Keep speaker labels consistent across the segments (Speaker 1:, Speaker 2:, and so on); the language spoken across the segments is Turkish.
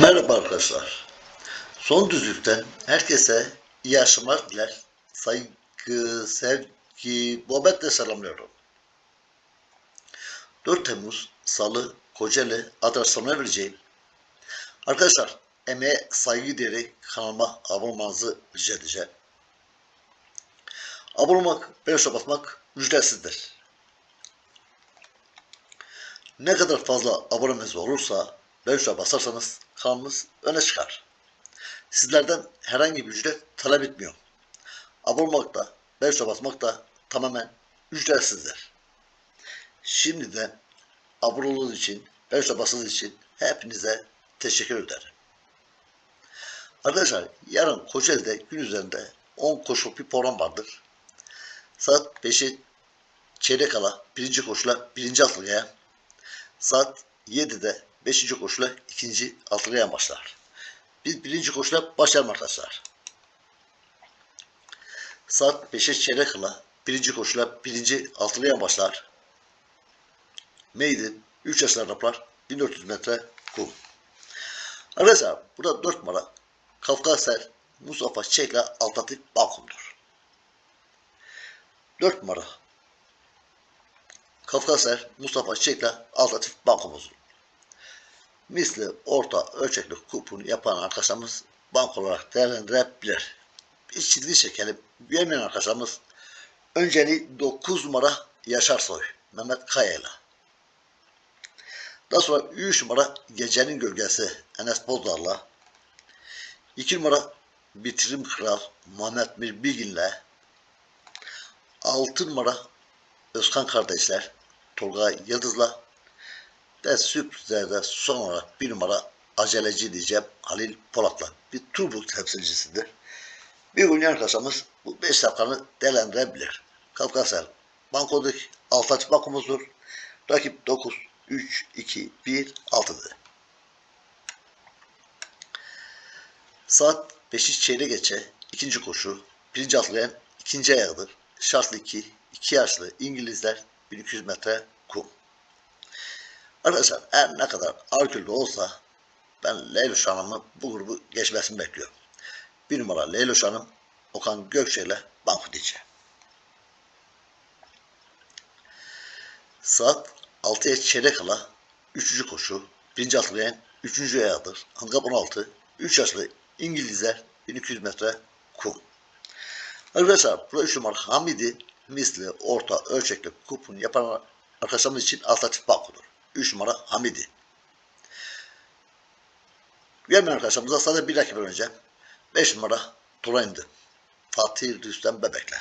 Speaker 1: Merhaba arkadaşlar. Son düzlükten herkese iyi akşamlar diler. Saygı, sevgi, muhabbetle selamlıyorum. 4 Temmuz Salı Kocaeli adresine vereceğim. Arkadaşlar emeğe saygı diyerek kanalıma abone olmanızı rica edeceğim. Abone olmak, beğeni basmak ücretsizdir. Ne kadar fazla abonemiz olursa tuşuna basarsanız kanalımız öne çıkar. Sizlerden herhangi bir ücret talep etmiyorum. Abone olmak da, tuşuna basmak da tamamen ücretsizdir. Şimdiden abone olduğunuz için, tuşuna bastığınız için hepinize teşekkür ederim. Arkadaşlar yarın Kocaeli'de gün üzerinde 10 koşuluk bir program vardır. Saat 5'e çeyrek kala birinci koşula birinci atlıya, saat 7'de 5. koşula ikinci atlıya başlar. Biz birinci koşula başlayalım arkadaşlar. Saat 5'e çeyrek kala birinci koşula birinci altılıya başlar. Maiden 3 yaşlar raplar 1400 metre kum. Arkadaşlar burada 4 numara Kafkasel Mustafa Çekla Alternatif Balkondur. 4 numara Kafkasel Mustafa Çekla Alternatif Bankomuzdur. Misli orta ölçekli kuponu yapan arkadaşlarımız bank olarak değerlendirebilir. Biz çizgi çekelim. Güvenmeyen arkadaşlarımız önceliği 9 numara Yaşar Soy, Mehmet Kaya'yla. Daha sonra 3 numara Gecenin Gölgesi Enes Bozdar'la. 2 numara Bitirim Kral Muhammed Mir Bilgin'le. 6 numara Özkan kardeşler Tolga Yıldız'la ve sürprizlerde son olarak bir numara aceleci diyeceğim Halil Polat'la. Bir turbo temsilcisidir. Bir oynayan arkadaşımız bu 5 dakikanı değerlendirebilir. Kafkasel Banko'daki altı açık bankomuzdur. Rakip 9, 3, 2, 1, 6'dır. Saat 5'i çeyrek geçe ikinci koşu. Birinci atlayan ikinci ayağıdır. Şartlı 2, 2 yaşlı İngilizler 1200 metre kum. Arkadaşlar her ne kadar alkollü olsa ben Leyloş Hanım'ın bu grubu geçmesini bekliyorum. Bir numara Leyloş Hanım Okan Gökçe ile banko diyeceğim. Saat 6'ya çeyrek kala 3. koşu. Birinci atlayan 3. ayağıdır. Handikap 16. 3 yaşlı İngilizler 1200 metre kum. Arkadaşlar burada 3 numara Hamidi misli orta ölçekli kupon yapan arkadaşlarımız için alternatif bankodur. 3 numara Hamidi. Gelmeyen arkadaşlarımıza sadece bir rakip önce 5 numara Turayn'dı. Fatih Rüstem Bebek'le.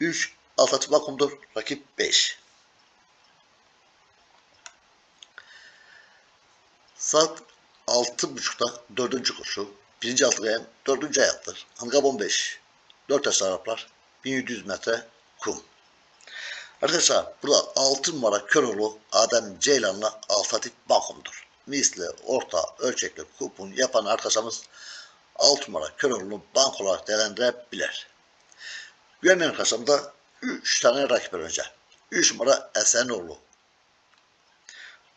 Speaker 1: 3 alternatif bankomdur. Rakip 5. Saat 6.30'da 4. koşu. Birinci atlayan 4. ayaktır. Handikap 15. 4 yaşlı Araplar. 1700 metre kum. Arkadaşlar burada 6 numara Köroğlu Adem Ceylan'la alternatif bankomdur. Misli orta ölçekli kupon yapan arkadaşımız 6 numara Köroğlu'nu bank olarak değerlendirebilir. Güvenmeyen arkadaşımda 3 tane rakip önce. 3 numara Esenoğlu.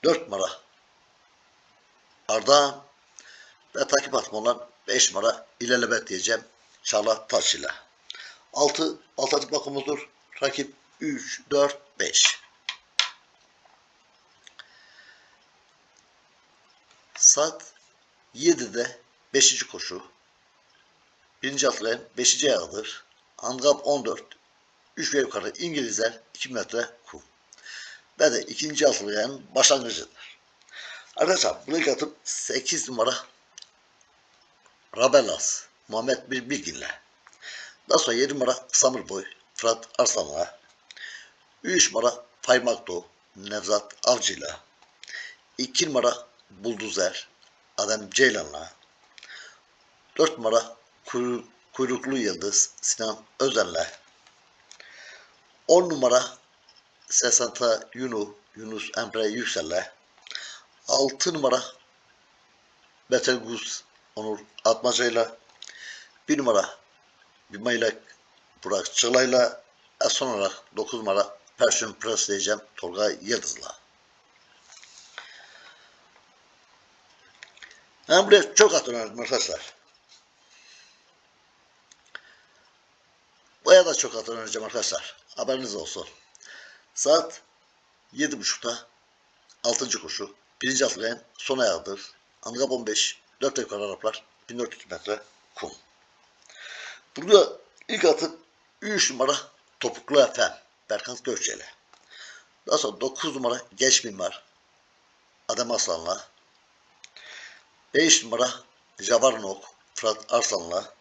Speaker 1: 4 numara Ardahan ve takip atma olan 5 numara İlelebet diyeceğim Çağla Taş ile. 6 alternatif bakımızdır. Rakip 3, 4, 5. Saat 7'de 5. koşu. Birinci atlayan 5. ayağıdır. Handikap 14. 3 ve yukarı İngilizler 2 metre kum. Ve de ikinci atlayan başlangıcıdır. Arkadaşlar buraya atıp 8 numara Rabelas Muhammed Bir Bilgin'le. Daha sonra 7 numara Samır Boy Fırat Arslan'la. 3 numara Paymakto Nevzat Avcı'yla. 2 numara Bulduzer Adem Ceylan'la. 4 numara Kuyru- Kuyruklu Yıldız Sinan Özen'le. 10 numara Sesanta Yunu Yunus Emre Yüksel'le. 6 numara Betelguz Onur Atmaca'yla. 1 numara Bimaylak Burak Çığlay'la ve son olarak 9 numara Perşin Pres diyeceğim Tolga Yıldız'la. Ben buraya çok at önerdim arkadaşlar. Buraya da çok at önereceğim arkadaşlar. Haberiniz olsun. Saat 7.30'da 6. koşu. Birinci atlayan son ayağıdır. Angab 15. 4 yukarı Araplar. 1400 metre kum. Burada ilk atı 3 numara Topuklu Efem. Berkant Gökçeli. Daha sonra 9 numara Genç Mimar. Adem Aslan'la. 5 numara Javarnok Fırat Arslan'la.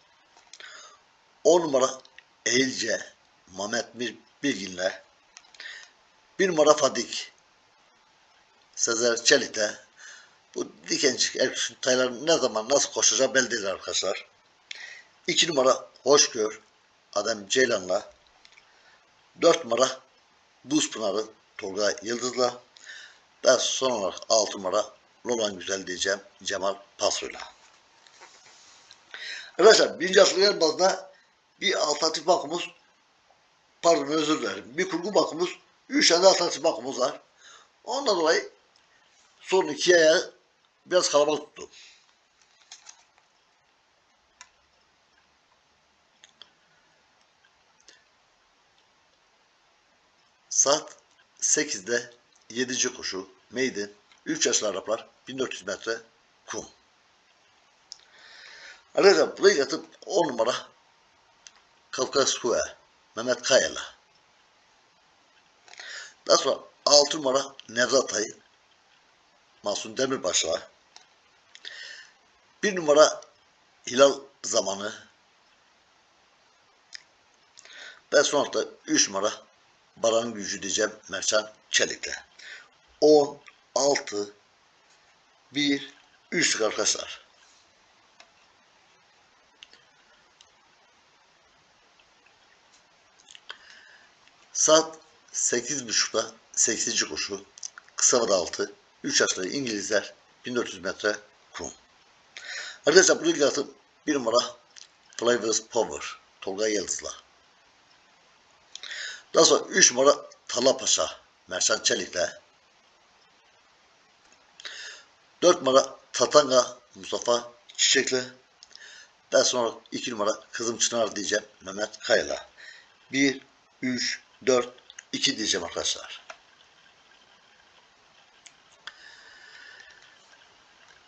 Speaker 1: 10 numara Eğilce Mehmet Bilgin'le. 1 numara Fadik Sezer Çelik'te. Bu Dikencik Erküş'ün tayları ne zaman nasıl koşacağı belli değil arkadaşlar. 2 numara Hoşgör Adem Ceylan'la. 4 numara Buz Pınarı Tolga Yıldız'la. Ve son olarak 6 numara Lolan Güzel diyeceğim Cemal Paso'yla. Arkadaşlar birinci asıl yer bazında bir alternatif bankumuz pardon özür dilerim. Bir kurgu bankumuz 3 tane alternatif bankumuz var. Ondan dolayı son iki ayağı biraz kalabalık tuttum. Saat 8'de 7. koşu Maiden 3 yaşlı Araplar 1400 metre kum. Arkadaşlar buraya yatıp 10 numara Kafkas Kue Mehmet Kaya'la. Daha sonra 6 numara Nevzat Ayı Masum Demirbaş'la. 1 numara Hilal Zamanı ve sonra da 3 numara Baran Gücü diyeceğim Mercan Çelik'le. 10, 6, 1, 3 arkadaşlar. Saat 8.30'da 8. koşu. Kısa vada altı. 3 yaşlı İngilizler 1400 metre kum. Arkadaşlar bu ilgi atım 1 numara Flavors Power. Tolga Yıldız'la. Daha sonra 3 numara Talapaşa. Mersan Çelik'le. 4 numara Tatanga Mustafa Çiçek'le. Daha sonra 2 numara Kızım Çınar diyeceğim Mehmet Kaya'la. 1, 3, 4, 2 diyeceğim arkadaşlar.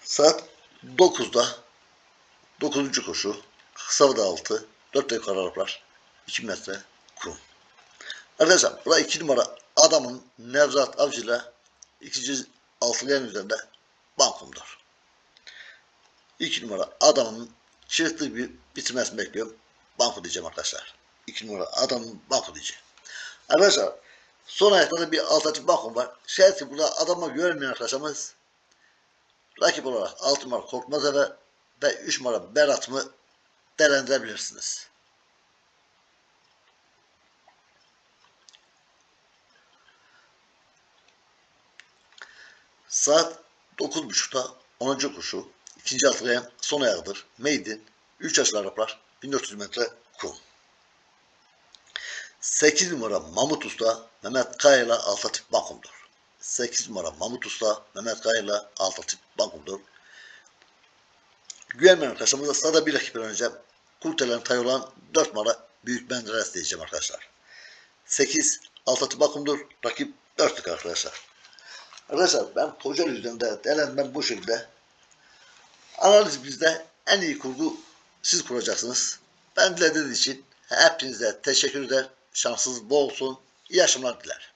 Speaker 1: Saat 9'da 9. koşu Kısavda altı 4 yukarı Araplar 2 metre kum. Arkadaşlar burada 2 numara adamın Nevzat Avcı'yla ikinci altılayan üzerinde bankumdur. 2 numara adamın çıktığı bir bitirmesini bekliyorum. Banko diyeceğim arkadaşlar. 2 numara adamın banko diyeceğim. Arkadaşlar son ayakta da bir alternatif bankom var. Şayet burada adama görmeyen arkadaşlarımız rakip olarak 6 numara Korkmaz Eve ve 3 numara Berat mı değerlendirebilirsiniz. Saat 9.30'da 10. koşu. ikinci atlayan son ayağıdır. Maiden 3 yaşlı Araplar 1400 metre kum. 8 numara Mahmut Usta Mehmet Kaya ile Altatip Bankum'dur. 8 numara Mahmut Usta Mehmet Kaya ile Altatip Bankum'dur. Güvenmeyen arkadaşlarımıza sırada bir rakip önce Kurtelen tay olan 4 numara Büyük Menderes diyeceğim arkadaşlar. 8 Altatip Bankum'dur. Rakip 4'lük arkadaşlar. Arkadaşlar ben Kocaeli üzerinde değerlendirmem bu şekilde. Analiz bizde en iyi kurgu siz kuracaksınız. Ben dilediğiniz için hepinize teşekkür eder. Şansınız bol olsun. İyi akşamlar dilerim.